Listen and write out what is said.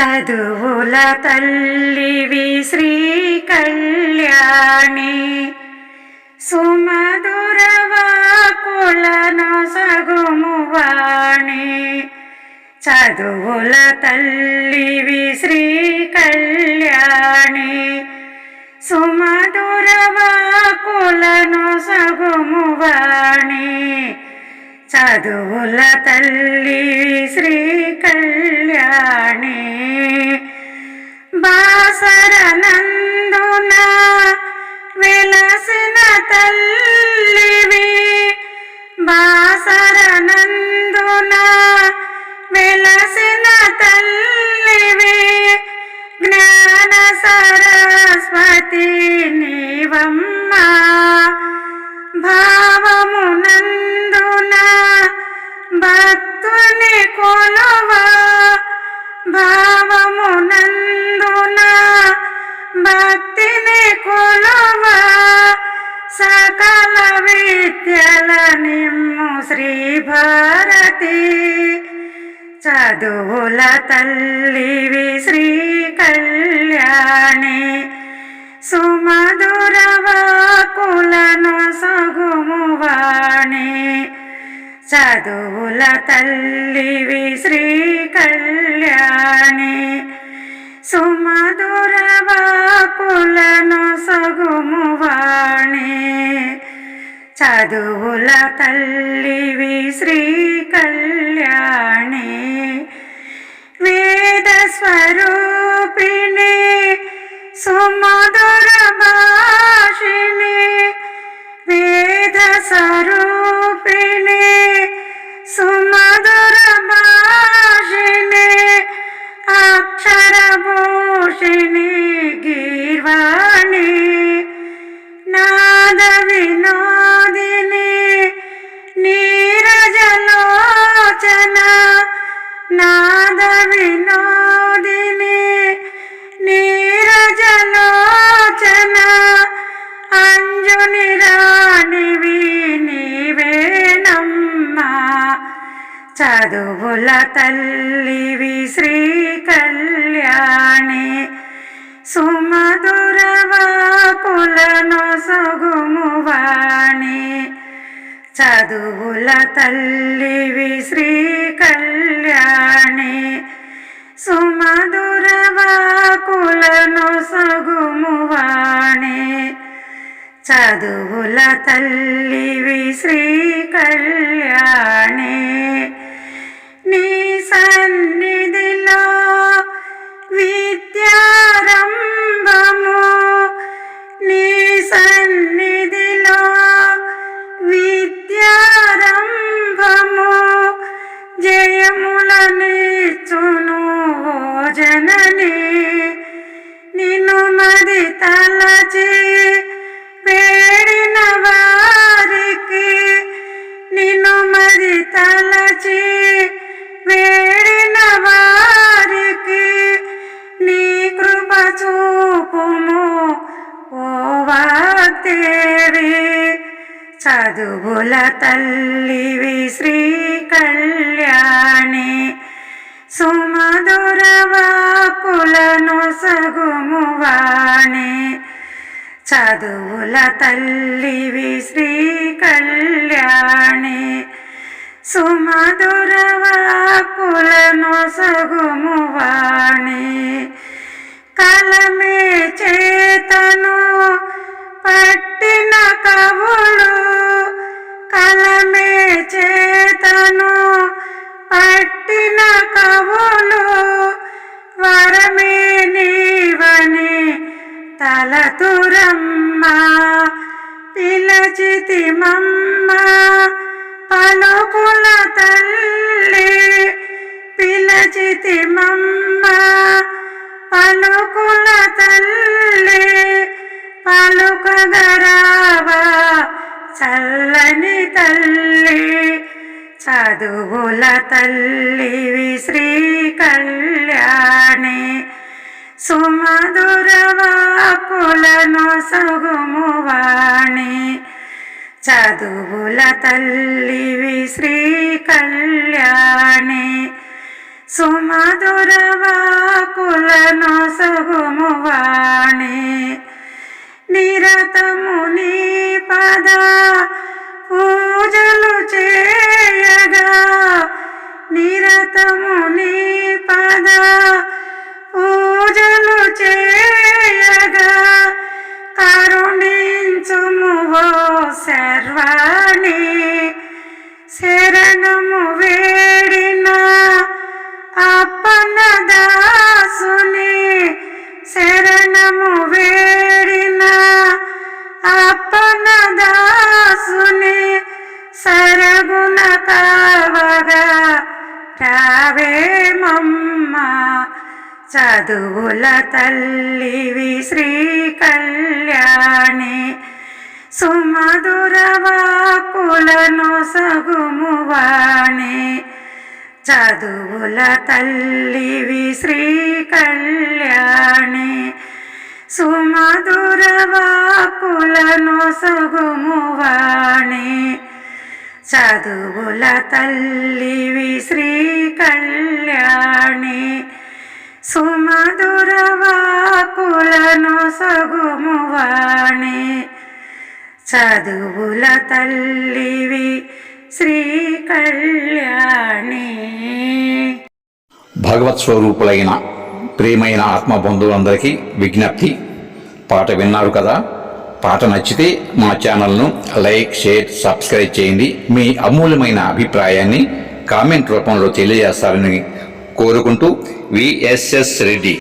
చదువుల తల్లివి శ్రీ కళ్యాణి. సుమధురవాకులను సగుమువాణి. చదువుల తల్లివి శ్రీ కళ్యాణి. సుమధురవాకులను సగుమువాణి. చదువుల తల్లి శ్రీ కళ్యాణి బాసరనందున విలసిన తల్లివి. బాసరనందున విలసిన తల్లివి. జ్ఞాన సరస్వతి నీవమ్మా. భా భక్తుని కొలువా? భావమునందున భక్తిని కొలువా? సకల విద్యల నిమ్ము శ్రీ భారతి. చదువుల తల్లివి శ్రీ కళ్యాణి. సుమధురవాకులను సగుమువాణి చదువుల తల్లివి శ్రీ కళ్యాణి సుమధురవాకులను సగుమువాణి చదువుల తల్లివి శ్రీ కళ్యాణి వేద స్వరూపిణి సుమధుర భాషిణి. వేద స్వరూ పద వినోదిని నీరజలోచన నా చదువుల తల్లివి శ్రీ కళ్యాణి సుమధురవాకులను వాకులను చదువుల తల్లివి శ్రీ కళ్యాణి చదువుల తల్లివి శ్రీ కళ్యాణి సుమధురవాకులను సగుమువాణి. చదువుల తల్లివి శ్రీ కళ్యాణి సుమధురవాకులను సగుమువాణి. కళ పట్టిన వరమే నీవని తలతురమ్మ పిలచితి మమ్మ. పలుకుల తల్లి. పిలచితి మమ్మ. పలుకుల తల్లి. పలుకగరావా చల్లని తల్లి. చదువుల తల్లివి శ్రీ కళ్యాణి సుమధురవాకులను సగుమువాణి చదువుల తల్లివి శ్రీ కళ్యాణి సుమధురవాకులను వాకులను నిరతముని వాణి. పద చదువుల తల్లివి శ్రీ కళ్యాణి సుమధురవాకులను సగుమువాణి. చదువుల తల్లివి శ్రీ కళ్యాణి సుమధురవాకులను సగుమువాణి. చదువుల తల్లివి శ్రీ కళ్యాణి సుమధురవాకులను సగుమువాణి. చదువుల తల్లివి శ్రీ కళ్యాణి భగవత్ స్వరూపులైన ప్రియమైన ఆత్మ బంధువులందరికీ విజ్ఞప్తి. పాట విన్నారు కదా? పాట నచ్చితే మా ఛానల్ను లైక్ షేర్ సబ్స్క్రైబ్ చేయండి. మీ అమూల్యమైన అభిప్రాయాన్ని కామెంట్ రూపంలో తెలియజేస్తారని కోరుకుంటూ విఎస్ఎస్ రెడ్డి.